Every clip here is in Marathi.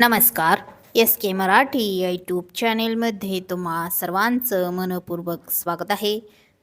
नमस्कार. एस के मराठी या यूट्यूब चॅनेलमध्ये तुम्हा सर्वांचं मनपूर्वक स्वागत आहे.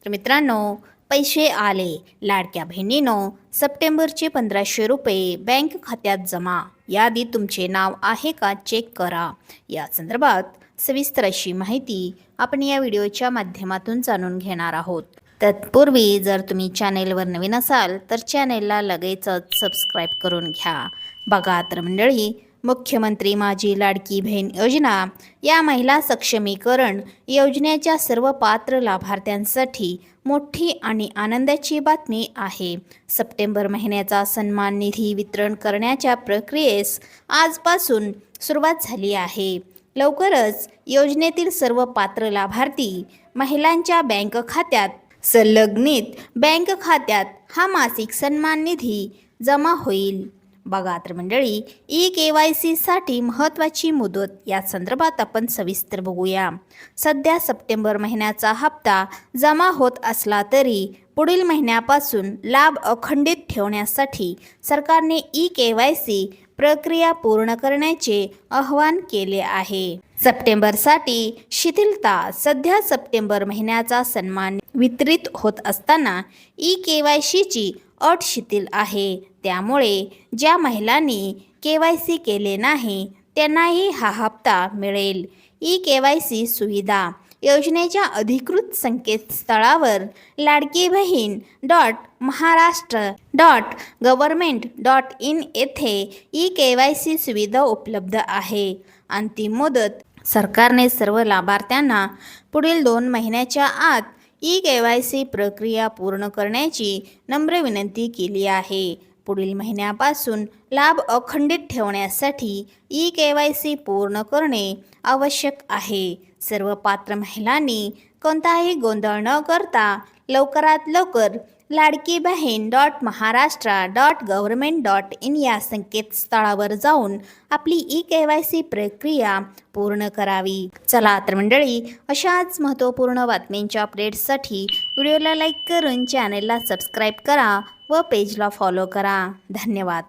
तर मित्रांनो पैसे आले लाडक्या बहिणीनो सप्टेंबरचे पंधराशे रुपये बँक खात्यात जमा. यादीत तुमचे नाव आहे का चेक करा. या संदर्भात सविस्तर अशी माहिती आपण या व्हिडिओच्या माध्यमातून जाणून घेणार आहोत. तत्पूर्वी जर तुम्ही चॅनेलवर नवीन असाल तर चॅनेलला लगेचच सबस्क्राईब करून घ्या. बघा तर मंडळी मुख्यमंत्री माझी लाडकी बहीण योजना या महिला सक्षमीकरण योजनेच्या सर्व पात्र लाभार्थ्यांसाठी मोठी आणि आनंदाची बातमी आहे. सप्टेंबर महिन्याचा सन्मान निधी वितरण करण्याच्या प्रक्रियेस आजपासून सुरुवात झाली आहे. लवकरच योजनेतील सर्व पात्र लाभार्थी महिलांच्या बँक खात्यात संलग्नित बँक खात्यात हा मासिक सन्मान निधी जमा होईल. बघा तर मंडळी ई के वाय सीसाठी महत्त्वाची मुदत या संदर्भात आपण सविस्तर बघूया. सध्या सप्टेंबर महिन्याचा हप्ता जमा होत असला तरी पुढील महिन्यापासून लाभ अखंडित ठेवण्यासाठी सरकारने ई के वाय सी प्रक्रिया पूर्ण करण्याचे आवाहन केले आहे. सप्टेंबरसाठी शिथिलता सध्या सप्टेंबर महिन्याचा सन्मान वितरित होत असताना ई के वाय सीची अट शिथिल आहे. त्यामुळे ज्या महिलांनी के वाय सी केले नाही त्यांनाही हा हप्ता मिळेल. ई के वाय सी सुविधा योजनेच्या अधिकृत संकेतस्थळावर Ladki Bahin dot Maharashtra dot government dot in येथे ई के वाय सी सुविधा उपलब्ध आहे. अंतिम मुदत सरकारने सर्व लाभार्थ्यांना पुढील दोन महिन्याच्या आत ई के वाय सी प्रक्रिया पूर्ण करण्याची नम्र विनंती केली आहे. पुढील महिन्यापासून लाभ अखंडित ठेवण्यासाठी ई के वाय सी पूर्ण करणे आवश्यक आहे. सर्व पात्र महिलांनी कोणताही गोंधळ न करता लवकरात लवकर Ladki Bahin dot Maharashtra dot government dot in या संकेतस्थळावर जाऊन आपली ई के वाय सी प्रक्रिया पूर्ण करावी. चला तर मंडळी अशाच महत्त्वपूर्ण बातम्यांच्या अपडेट्ससाठी व्हिडिओला लाईक करून चॅनेलला सबस्क्राईब करा व पेजला फॉलो करा. धन्यवाद.